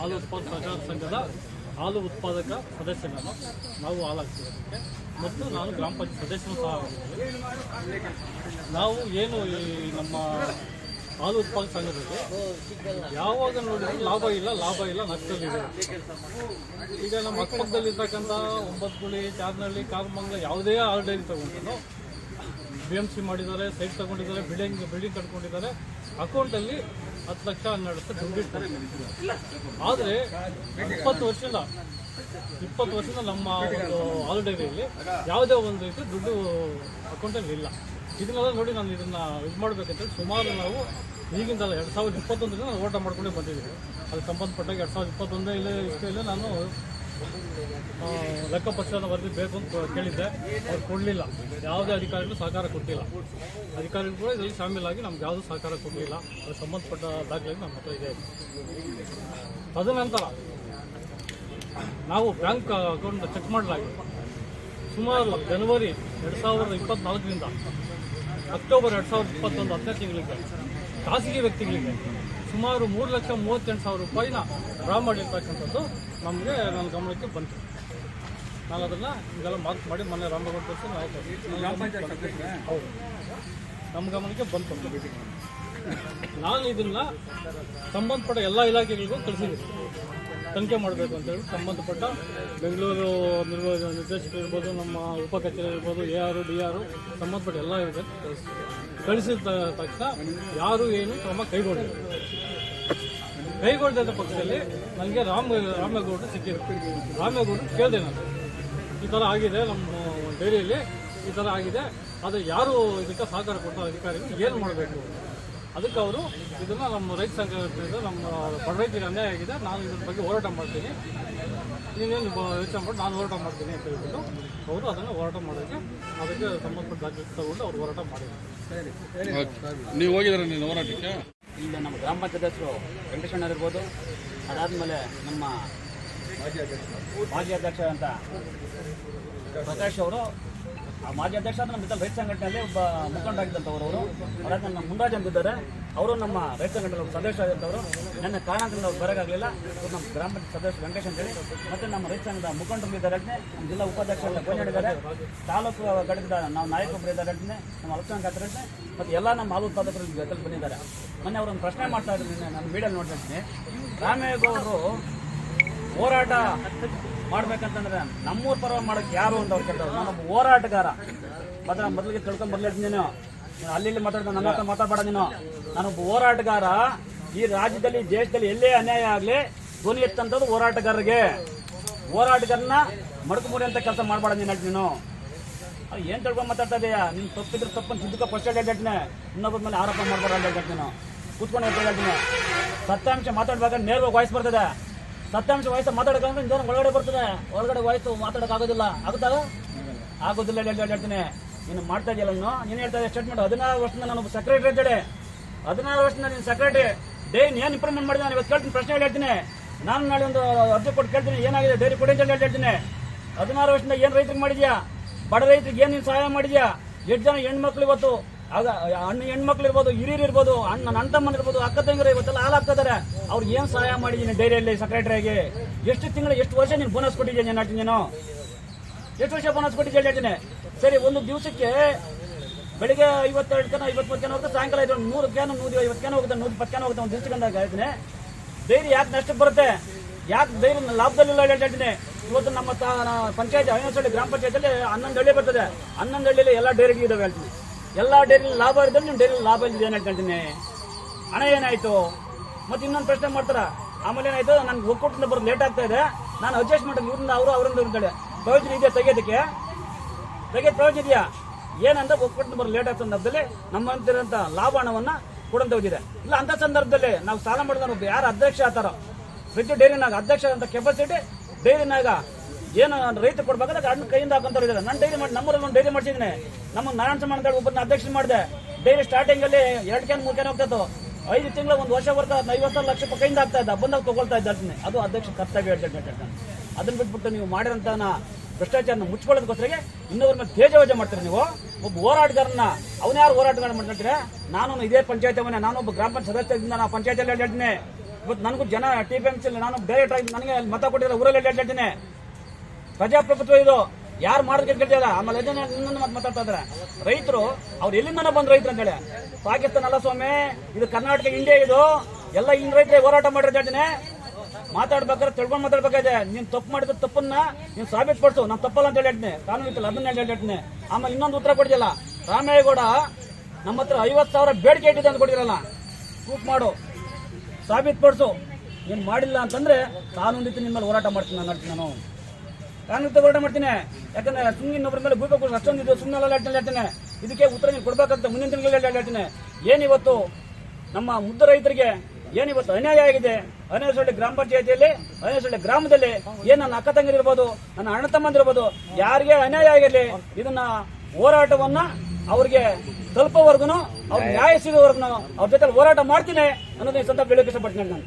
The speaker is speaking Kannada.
ಹಾಲು ಉತ್ಪಾದಕ ಸಹಕಾರ ಸಂಘದ ಹಾಲು ಉತ್ಪಾದಕ ಸದಸ್ಯನನ್ನು ನಾವು. ಹಾಲಾಗ್ತೀವಿ ಅದಕ್ಕೆ. ಮತ್ತು ನಾನು ಗ್ರಾಮ ಪಂಚಾಯತ್ ಸದಸ್ಯನೂ ಸಹ ನಾವು ಏನು ಈ ನಮ್ಮ ಹಾಲು ಉತ್ಪಾದಕ ಸಂಘದಲ್ಲಿ ಯಾವಾಗ ನೋಡಿದ್ರು ಲಾಭ ಇಲ್ಲ ಲಾಭ ಇಲ್ಲ ನಷ್ಟದಲ್ಲಿದೆ ಈಗ ನಮ್ಮ ಅಕ್ಕಪಕ್ಕದಲ್ಲಿರ್ತಕ್ಕಂಥ ಒಂಬತ್ತುಗುಳಿ ಚಾರ್ನಹಳ್ಳಿ ಕಾರ್ಮಂಗ್ಲ ಯಾವುದೇ ಹಾಲು ಡೈರಿ ತಗೊಂಡು ಬಿ ಎಂ ಸಿ ಮಾಡಿದ್ದಾರೆ, ಸೈಟ್ ತಗೊಂಡಿದ್ದಾರೆ, ಬಿಲ್ಡಿಂಗ್ ಬಿಲ್ಡಿಂಗ್ ಕಟ್ಕೊಂಡಿದ್ದಾರೆ. ಅಕೌಂಟಲ್ಲಿ ಹತ್ತು ಲಕ್ಷ ಹನ್ನೆರಡು ಲಕ್ಷ ಆದರೆ ಇಪ್ಪತ್ತು ವರ್ಷದ ಇಪ್ಪತ್ತು ವರ್ಷದ ನಮ್ಮ ಒಂದು ಹಾಲು ಡೈರಿಯಲ್ಲಿ ಯಾವುದೇ ಒಂದು ರೀತಿ ದುಡ್ಡು ಅಕೌಂಟಲ್ಲಿ ಇಲ್ಲ. ಇದನ್ನೆಲ್ಲ ನೋಡಿ ನಾನು ಇದನ್ನ ಇದು ಮಾಡಬೇಕಂತೇಳಿ ಸುಮಾರು ನಾವು ಈಗಿಂದಲ್ಲ ಎರಡು ಸಾವಿರದ ಇಪ್ಪತ್ತೊಂದರಿಂದ ನಾವು ಓಟ ಮಾಡ್ಕೊಂಡೇ ಬಂದಿದ್ದೀವಿ ಅದಕ್ಕೆ ಸಂಬಂಧಪಟ್ಟಾಗ ಎರಡು ಸಾವಿರದ ಇಪ್ಪತ್ತೊಂದೇ ಇಲ್ಲ, ಇಷ್ಟೇ ಇಲ್ಲ, ನಾನು ಲೆಕ್ಕಪತ್ರದ ವರದಿ ಬೇಕು ಅಂತ ಕೇಳಿದ್ದೆ. ಅವ್ರು ಕೊಡಲಿಲ್ಲ. ಯಾವುದೇ ಅಧಿಕಾರಿಗಳು ಸಹಕಾರ ಕೊಟ್ಟಿಲ್ಲ. ಅಧಿಕಾರಿಗಳು ಕೂಡ ಇದರಲ್ಲಿ ಶಾಮೀಲಾಗಿ ನಮ್ಗೆ ಯಾವುದೂ ಸಹಕಾರ ಕೊಡಲಿಲ್ಲ. ಅದಕ್ಕೆ ಸಂಬಂಧಪಟ್ಟ ದಾಖಲೆ ನಮ್ಮ ಹತ್ರ ಇದೆ. ತದನಂತರ ನಾವು ಬ್ಯಾಂಕ್ ಅಕೌಂಟ್ ಚೆಕ್ ಮಾಡಲಾಗಿ ಸುಮಾರು ಜನವರಿ ಎರಡು ಸಾವಿರದ ಇಪ್ಪತ್ತ್ನಾಲ್ಕರಿಂದ ಅಕ್ಟೋಬರ್ ಎರಡು ಸಾವಿರದ ಇಪ್ಪತ್ತೊಂದು ಹತ್ತನೇ ತಿಂಗಳಿಗೆ ಖಾಸಗಿ ವ್ಯಕ್ತಿಗಳಿಗೆ ಸುಮಾರು ಮೂರು ಲಕ್ಷ ಮೂವತ್ತೆಂಟು ಸಾವಿರ ರೂಪಾಯಿನ ಡ್ರಾ ಮಾಡಿರ್ತಕ್ಕಂಥದ್ದು ನಮಗೆ ನನ್ನ ಗಮನಕ್ಕೆ ಬಂತು. ನಾನು ಅದನ್ನು ಹೀಗೆಲ್ಲ ಮಾರ್ಕ್ ಮಾಡಿ ಮೊನ್ನೆ ರಾಮಗೌಡ ತೋರಿಸಿ- ಹೌದು. ನಮ್ಮ ಗಮನಕ್ಕೆ ಬಂತು. ನಾನು ಇದನ್ನ ಸಂಬಂಧಪಟ್ಟ ಎಲ್ಲ ಇಲಾಖೆಗಳಿಗೂ ಕಳಿಸಿದ್ದೀನಿ ತನಿಖೆ ಮಾಡಬೇಕು ಅಂತ ಹೇಳಿ ಸಂಬಂಧಪಟ್ಟ ಬೆಂಗಳೂರು ನಿರ್ವ ನಿರ್ದೇಶಕರು ಇರ್ಬೋದು, ನಮ್ಮ ಉಪ ಕಚೇರಿ ಇರ್ಬೋದು ಎ ಆರು ಡಿ ಆರು ಸಂಬಂಧಪಟ್ಟ ಎಲ್ಲ ಇದೆ. ಕಳಿಸಿದ ತಕ್ಷಣ ಯಾರು ಏನು ಕ್ರಮ ಕೈಗೊಂಡಿಲ್ಲ ಕೈಗೊಳ್ಳದ ಪಕ್ಷದಲ್ಲಿ ನನಗೆ ರಾಮ ರಾಮೇಗೌಡರು ಸಿಕ್ಕಿದ್ರು. ರಾಮೇಗೌಡರು ಕೇಳಿದೆ ನಾನು. ಈ ಥರ ಆಗಿದೆ ನಮ್ಮ ಡೈರಿಯಲ್ಲಿ, ಈ ಥರ ಆಗಿದೆ. ಆದರೆ ಯಾರು ಇದಕ್ಕೆ ಸಹಕಾರ ಕೊಟ್ಟ ಅಧಿಕಾರಿಗಳು ಏನು ಮಾಡಬೇಕು? ಅದಕ್ಕೆ ಅವರು ಇದನ್ನು ನಮ್ಮ ರೈತ ಸಂಘ ನಮ್ಮ ಬಡ ರೈತರಿಗೆ ಅನ್ಯಾಯ ಆಗಿದೆ ನಾನು ಇದ್ರ ಬಗ್ಗೆ ಹೋರಾಟ ಮಾಡ್ತೀನಿ. ನೀನೇನು ಯೋಚನೆ ಮಾಡಿ ನಾನು ಹೋರಾಟ ಮಾಡ್ತೀನಿ ಅಂತ ಹೇಳ್ಬಿಟ್ಟು ಅವರು ಅದನ್ನು ಹೋರಾಟ ಮಾಡೋಕ್ಕೆ ಅದಕ್ಕೆ ಸಂಬಂಧಪಟ್ಟ ದಾಖಲೆ ತಗೊಂಡು ಅವರು ಹೋರಾಟ ಮಾಡಿದ್ದಾರೆ ನೀವು ಹೋಗಿದ್ರೆ ನೀನು ಹೋರಾಟಕ್ಕೆ? ಈಗ ನಮ್ಮ ಗ್ರಾಮ ಪಂಚಾಯತ್ ಹೆಸರು ವೆಂಕಟೇಶ್ವರ ಇರ್ಬೋದು ಅದಾದಮೇಲೆ ನಮ್ಮ ಮಾಜಿ ಅಧ್ಯಕ್ಷ ಅಂತ ಪ್ರಕಾಶ್ ಅವರು ಮಾಜಿ ಅಧ್ಯಕ್ಷ ನಮ್ಮ ರೈತ ಸಂಘಟನೆಯಲ್ಲಿ ಒಬ್ಬ ಮುಖಂಡರಾಗಿದ್ದಂಥವ್ರು ಅವರು. ಅದಾದ ನಮ್ಮ ಮುಂದಾಜ್ ಅಂತಿದ್ದಾರೆ. ಅವರು ನಮ್ಮ ರೈತ ಸಂಘಟನೆ ಸದಸ್ಯ ಆಗಿದ್ದವರು ನನ್ನ ಕಾರಣದಿಂದ ಅವ್ರು ಬರೋಕ್ಕಾಗಲಿಲ್ಲ ನಮ್ಮ ಗ್ರಾಮ ಪಂಚಾಯತ್ ಸದಸ್ಯ ವೆಂಕಟೇಶ್ ಅಂತೇಳಿ. ಮತ್ತೆ ನಮ್ಮ ರೈತ ಸಂಘದ ಮುಖಂಡರು ಇದ್ದಾರೆ ನಮ್ಮ ಜಿಲ್ಲಾ ಉಪಾಧ್ಯಕ್ಷ ಅಂತ ಗೋಣಿದ್ದಾರೆ ತಾಲೂಕು ಘಟಕದ ನಾವು ನಾಯಕರು ಇದ್ದಾರೆ ನಮ್ಮ ಅಲ್ಪಸಂಖ್ಯಾತ ಇದ್ದಾರೆ ಮತ್ತು ಎಲ್ಲ ನಮ್ಮ ಹಾಲು ಉತ್ಪಾದಕರು ಜೊತೆಲಿ ಬಂದಿದ್ದಾರೆ. ಮೊನ್ನೆ ಅವರೊಂದು ಪ್ರಶ್ನೆ ಮಾಡ್ತಾ ಇದ್ದೀನಿ ನಾನು ಮೀಡಿಯಲ್ಲಿ ನೋಡ್ತಿದ್ದೀನಿ ರಾಮೇಗೌಡರು ಹೋರಾಟ ಮಾಡ್ಬೇಕಂತಂದ್ರೆ ನಮ್ಮೂರ ಪರವಾಗಿ ಮಾಡೋಕೆ ಯಾರು ಅಂತ ಅವ್ರು ಕೇಳ್ತಾರೆ. ನಾನೊಬ್ಬ ಹೋರಾಟಗಾರ. ಮಾತ್ರ ಮೊದಲಿಗೆ ತಿಳ್ಕೊಂಡ್ ಬರ್ಲಿರ್ತೀನಿ ನೀನು. ಅಲ್ಲಿ ಇಲ್ಲಿ ಮಾತಾಡ್ತಾ ನನ್ನ ಹತ್ರ ಮಾತಾಡಬೇಡ ನೀನು. ನಾನೊಬ್ಬ ಹೋರಾಟಗಾರ. ಈ ರಾಜ್ಯದಲ್ಲಿ, ದೇಶದಲ್ಲಿ ಎಲ್ಲೇ ಅನ್ಯಾಯ ಆಗಲಿ, ಧ್ವನಿ ಎತ್ತಂಥದ್ದು ಹೋರಾಟಗಾರರಿಗೆ. ಹೋರಾಟಗಾರನ ಮಡಕುಮುರಿ ಅಂತ ಕೆಲಸ ಮಾಡಬೇಡ ನೀನು ನೀನು. ಏನು ತಿಳ್ಕೊಂಡ್ ಮಾತಾಡ್ತಾ ಇದೆಯಾ? ನಿನ್ ತಪ್ಪಿದ್ರೆ ತಪ್ಪನ್ನು ಸಿದ್ದಕ್ಕೆ ಫಸ್ಟ್ ಇನ್ನೊಬ್ಬರ ಮೇಲೆ ಆರೋಪ ಮಾಡ್ಬಾರ ಅಂತ ಹೇಳ್ತೀನಿ ಕೂತ್ಕೊಂಡು ಹೇಳ್ತಾ ಹೇಳ್ತೀನಿ. ಸತ್ಯಾಂಶ ಮಾತಾಡ್ಬೇಕಾದ್ರೆ ನೇರವಾಗಿ ವಾಯ್ಸ್ ಬರ್ತದೆ. ಸತ್ಯಾಂಶ ವಯಸ್ಸು ಮಾತಾಡಕಂದ್ರೆ ನಿಧಾನ ಒಳಗಡೆ ಬರ್ತದೆ. ಒಳಗಡೆ ವಯಸ್ಸು ಮಾತಾಡಕ್ ಆಗೋದಿಲ್ಲ ಆಗುತ್ತಾ ಆಗೋದಿಲ್ಲ ಹೇಳ್ತೀನಿ. ನೀನು ಮಾಡ್ತಾ ಇದೆಯಲ್ಲ ನೀನು? ನೀನು ಹೇಳ್ತಾ ಇದೆಯಾ ಸ್ಟೇಟ್ಮೆಂಟ್ ಹದಿನಾರು ವರ್ಷದಿಂದ ನಾನು ಸೆಕ್ರೆಟರಿ ಅಂತೇಳಿ ಹದಿನಾರು ವರ್ಷದಿಂದ ನೀನು ಸೆಕ್ರೆಟರಿ ಡೇ ಏನು ಇಂಪ್ರೂವ್ಮೆಂಟ್ ಮಾಡಿದೆ. ನಾನು ಇವತ್ತು ಕೇಳ್ತೀನಿ, ಪ್ರಶ್ನೆ ಹೇಳ್ತೀನಿ. ನಾನು ನಾಳೆ ಒಂದು ಅರ್ಜಿ ಕೊಟ್ಟು ಕೇಳ್ತೀನಿ. ಏನಾಗಿದೆ? ಡೈರಿ ಕೊಡಿ ಅಂತ ಹೇಳಿ ಹೇಳ್ತೀನಿ. ಹದಿನಾರು ವರ್ಷದಿಂದ ಏನು ರೈತರಿಗೆ ಮಾಡಿದ್ಯಾ? ಬಡ ರೈತರಿಗೆ ಏನು ನೀನು ಸಹಾಯ ಮಾಡಿದ್ಯಾ? ಎಷ್ಟು ಜನ ಹೆಣ್ಮಕ್ಳು ಇವತ್ತು ಆಗ ಅಣ್ಣ ಹೆಣ್ಮಕ್ಳು ಇರ್ಬೋದು, ಹಿರಿಯರು ಇರ್ಬೋದು, ಅಣ್ಣ ನನ್ನ ತಮ್ಮನ ಇರ್ಬೋದು, ಅಕ್ಕ ತಂಗಿರು ಇವತ್ತೆಲ್ಲ ಹಾಲು ಹಾಕ್ತಾರೆ ಅವ್ರಿಗೆ ಏನ್ ಸಹಾಯ ಮಾಡಿದೀನಿ ಡೈರಿಯಲ್ಲಿ ಸೆಕ್ರೆಟರಿಯಾಗಿ ಎಷ್ಟು ತಿಂಗಳು, ಎಷ್ಟು ವರ್ಷ ನೀನು ಬೋನಸ್ ಕೊಟ್ಟಿದ್ದೀನಿ ನಾನು ಎಷ್ಟು ವರ್ಷ ಬೋನಸ್ ಕೊಟ್ಟಿದ್ದೀನಿ ಹೇಳ್ತೀನಿ ಸರಿ, ಒಂದು ದಿವಸಕ್ಕೆ ಬೆಳಿಗ್ಗೆ ಐವತ್ತೆರಡು ಜನ ಐವತ್ತು ಜನ ಹೋಗುತ್ತೆ, ಸಾಯಂಕಾಲ ಐದು ನೂರು ಕ್ಯಾನ್ ನೂರು ಐವತ್ತು ಕ್ಯಾನ್ ಹೋಗುತ್ತೆ, ನೂರು ಇಪ್ಪತ್ತು ಕ್ಯಾನ್ ಹೋಗುತ್ತೆ, ಒಂದು ದಿವಸಕ್ಕೆ ಅಂದಾಗ ಹೇಳ್ತೀನಿ. ಡೈರಿ ಯಾಕೆ ನಷ್ಟಕ್ಕೆ ಬರುತ್ತೆ? ಯಾಕೆ ಡೈರಿ ಲಾಭದಲ್ಲಿಲ್ಲ ಹೇಳ್ತೀನಿ ಇವತ್ತು ನಮ್ಮ ಪಂಚಾಯತ್ ಐನಸಳ್ಳಿ ಗ್ರಾಮ ಪಂಚಾಯತಲ್ಲಿ ಹನ್ನೊಂದು ಹಳ್ಳಿ ಬರ್ತದೆ. ಹನ್ನೊಂದು ಹಳ್ಳಿಯಲ್ಲಿ ಎಲ್ಲ ಡೈರಿಗೆ ಇದಾವೆ ಹೇಳ್ತೀನಿ. ಎಲ್ಲ ಡೈರಿ ಲಾಭ ಇದ್ದರೆ ನಿಮ್ಮ ಡೈರಿ ಲಾಭ ಇಲ್ಲಿದೆ ಅಂತ ಹೇಳ್ತೀನಿ ಹಣ ಏನಾಯ್ತು? ಮತ್ತೆ ಇನ್ನೊಂದು ಪ್ರಶ್ನೆ ಮಾಡ್ತಾರ? ಆಮೇಲೆ ಏನಾಯ್ತು? ನನ್ಗೆ ಒಕ್ಕೂಟದಿಂದ ಬರೋದು ಲೇಟ್ ಆಗ್ತಾ ಇದೆ. ನಾನು ಅಡ್ಜಸ್ಟ್ ಮಾಡಿದ್ರೆ ಇವ್ರಿಂದ ಅವರು ಅವರಿಂದ ಇರ್ತಾಳೆ ಪ್ರಯೋಜನ ಇದೆಯಾ ತೆಗೆಯೋದಕ್ಕೆ? ತೆಗೆಯೋದು ಪ್ರಯೋಜನ ಇದೆಯಾ? ಏನಂದ್ರೆ ಒಕ್ಕೂಟದಿಂದ ಬರೋದು ಲೇಟ್ ಆಗ್ತದೆ ಸಂದರ್ಭದಲ್ಲಿ ನಮ್ಮಂತಿರೋಂಥ ಲಾಭ ಹಣವನ್ನು ಕೊಡಂತ ಹೋಗಿದೆ ಇಲ್ಲ ಅಂತ ಸಂದರ್ಭದಲ್ಲಿ ನಾವು ಸಾಲ ಮಾಡಿದ ಯಾರು ಅಧ್ಯಕ್ಷ ಆತಾರೋ? ಪ್ರತಿ ಡೈರಿನಾಗ ಅಧ್ಯಕ್ಷ ಅಂತ ಕೆಪಾಸಿಟಿ ಡೈರಿನಾಗ ಏನು ರೈತ ಕೊಡ್ಬೇಕಾದ್ರೆ ಅಣ್ಣ ಕೈಯಿಂದ ಹಾಕೊಂತಾರೆ ಇದ್ದಾರೆ. ನಾನು ಡೈರಿ ಮಾಡಿ ನಮ್ಮೂರಲ್ಲಿ ಒಂದು ಡೈರಿ ಮಾಡಿಸಿದ್ದೀನಿ. ನಮ್ಮ ನಾರಾಯಣ ಸಮಾನ ಒಬ್ಬನ ಅಧ್ಯಕ್ಷ ಮಾಡಿದೆ. ಡೈರಿ ಸ್ಟಾರ್ಟಿಂಗ್ ಅಲ್ಲಿ ಎರಡು ಕ್ಯಾನ್ ಮೂರು ಕ್ಯಾನ್ ಹೋಗ್ತಾ ಐದು ತಿಂಗಳ ಒಂದು ವರ್ಷ ಬರ್ತಾ ಐವತ್ತಾರು ಲಕ್ಷ ರೂಪಾಯಿ ಕೈಯಿಂದ ಆಗ್ತಾ ಇದ್ದ. ಬಂದಾಗ ತಗೊಳ್ತಾ ಇದ್ದಾನೆ ಅದು ಅಧ್ಯಕ್ಷ ಕರ್ತವ್ಯ ಹೇಳ್ತಾರೆ ಅದನ್ನ ಬಿಟ್ಬಿಟ್ಟು ನೀವು ಮಾಡಿರಂತ ಭ್ರಷ್ಟಾಚಾರನ ಮುಚ್ಕೊಳ್ಳೋದಕ್ಕೋಸ್ಕರ ಇನ್ನೊಬ್ಬರ ಮೇಲೆ ತೇಜವಜ ಮಾಡ್ತೀರಿ ನೀವು. ಒಬ್ಬ ಹೋರಾಟಗಾರನ ಯಾರು ಹೋರಾಟಗಾರ ಮಾಡ್ತೀರ ನಾನು ಇದೇ ಪಂಚಾಯತ್ ಅವನೇ. ನಾನು ಒಬ್ಬ ಗ್ರಾಮ ಪಂಚಾಯತ್ ಸದಸ್ಯದಿಂದ ನಾನು ಪಂಚಾಯತ್ ಹೇಳ್ತೀನಿ ಇವತ್ತು ನನಗೂ ಜನ ಟಿ ಪಿ ಎಂ ಸಿ ನಾನು ಡೈರೆಕ್ಟ್ ಆಗಿ ನನಗೆ ಮತ ಕೊಟ್ಟಿದ್ರೆ ಊರಲ್ಲಿ ಹೇಳ್ತೀನಿ ಪ್ರಜಾಪ್ರಭುತ್ವ ಇದು. ಯಾರು ಮಾಡೋದಕ್ಕೆ ಕೇಳ್ತಿಲ್ಲ ಆಮೇಲೆ ಇನ್ನೊಂದು ಮತ್ತೆ ಮಾತಾಡ್ತಾ ರೈತರು, ಅವ್ರು ಎಲ್ಲಿಂದ ಬಂದು ರೈತರು ಅಂತೇಳಿ ಪಾಕಿಸ್ತಾನ ಅಲ್ಲ ಸ್ವಾಮಿ, ಇದು ಕರ್ನಾಟಕ, ಇಂಡಿಯಾ ಇದು. ಎಲ್ಲ ಹಿಂಗ್ ರೈತರಿಗೆ ಹೋರಾಟ ಮಾಡಿರೋ ಹೇಳ್ತೀನಿ ಮಾತಾಡ್ಬೇಕಾದ್ರೆ ತಿಳ್ಕೊಂಡು ಮಾತಾಡ್ಬೇಕಾಗಿದೆ ನೀನ್ ತಪ್ಪು ಮಾಡಿದ ತಪ್ಪನ್ನ ನೀನ್ ಸಾಬೀತುಪಡಿಸು ನಾನು ತಪ್ಪಲ್ಲ ಅಂತ ಹೇಳಿ ಹೇಳ್ತೀನಿ. ಕಾನೂನು ಇತ್ತಲ್ಲ, ಅದನ್ನ ಹೇಳಿ ಹೇಳ್ತೀನಿ. ಆಮೇಲೆ ಇನ್ನೊಂದು ಉತ್ತರ ಕೊಡ್ತಿಲ್ಲ ರಾಮೇಗೌಡ ನಮ್ಮ ಹತ್ರ ಐವತ್ತು ಸಾವಿರ ಬೇಡಿಕೆ ಇಟ್ಟಿದೆ ಅಂತ ಕೊಟ್ಟಿರಲ್ಲ ಪ್ರೂಫ್ ಮಾಡು. ಸಾಬೀತುಪಡಿಸು ನೀನು ಮಾಡಿಲ್ಲ ಅಂತಂದ್ರೆ ಕಾನೂನು ರೀತಿ ನಿಮ್ಮ ಹೋರಾಟ ಮಾಡ್ತೀನಿ ನಾನು ಹೇಳ್ತೀನಿ ನಾನು ಹೋರಾಟ ಮಾಡ್ತೀನಿ. ಯಾಕಂದ್ರೆ ಸುಮ್ಮನೆ ಇನ್ನೊಬ್ಬರ ಮೇಲೆ ಭೂಪಿ ಅಷ್ಟೊಂದು ಇದು ಸುಮ್ಮನೆ ಹೇಳ್ತೇನೆ ಇದಕ್ಕೆ ಉತ್ತರ ನೀವು ಕೊಡ್ಬೇಕಂತ ಮುಂದಿನ ತಿಂಗಳಲ್ಲಿ ಹೇಳ್ತೀನಿ ಏನಿವತ್ತು ನಮ್ಮ ಮುದ್ದ ರೈತರಿಗೆ ಏನಿವತ್ತು ಅನ್ಯಾಯ ಆಗಿದೆ? ಅನೇಸಳ್ಳಿ ಗ್ರಾಮ ಪಂಚಾಯತಿಯಲ್ಲಿ, ಅನೇಸಳ್ಳಿ ಗ್ರಾಮದಲ್ಲಿ ಏನ್ ನನ್ನ ಅಕ್ಕ ತಂಗಿರ್ಬೋದು ನನ್ನ ಅಣ್ಣ ತಮ್ಮಂದಿರ್ಬೋದು ಯಾರಿಗೆ ಅನ್ಯಾಯ ಆಗಿರಲಿ, ಇದನ್ನ ಹೋರಾಟವನ್ನ ಅವ್ರಿಗೆ ತಲುಪೋವರೆಗೂ ಅವ್ರ ನ್ಯಾಯ ಸಿಗೋವರೆಗೂ ಅವ್ರ ಜೊತೆ ಹೋರಾಟ ಮಾಡ್ತೀನಿ ಅನ್ನೋದನ್ನ ಸಂದರ್ಭ ಹೇಳಕ್ಕೆ ಇಷ್ಟಪಡ್ತೀನಿ ನಾನು.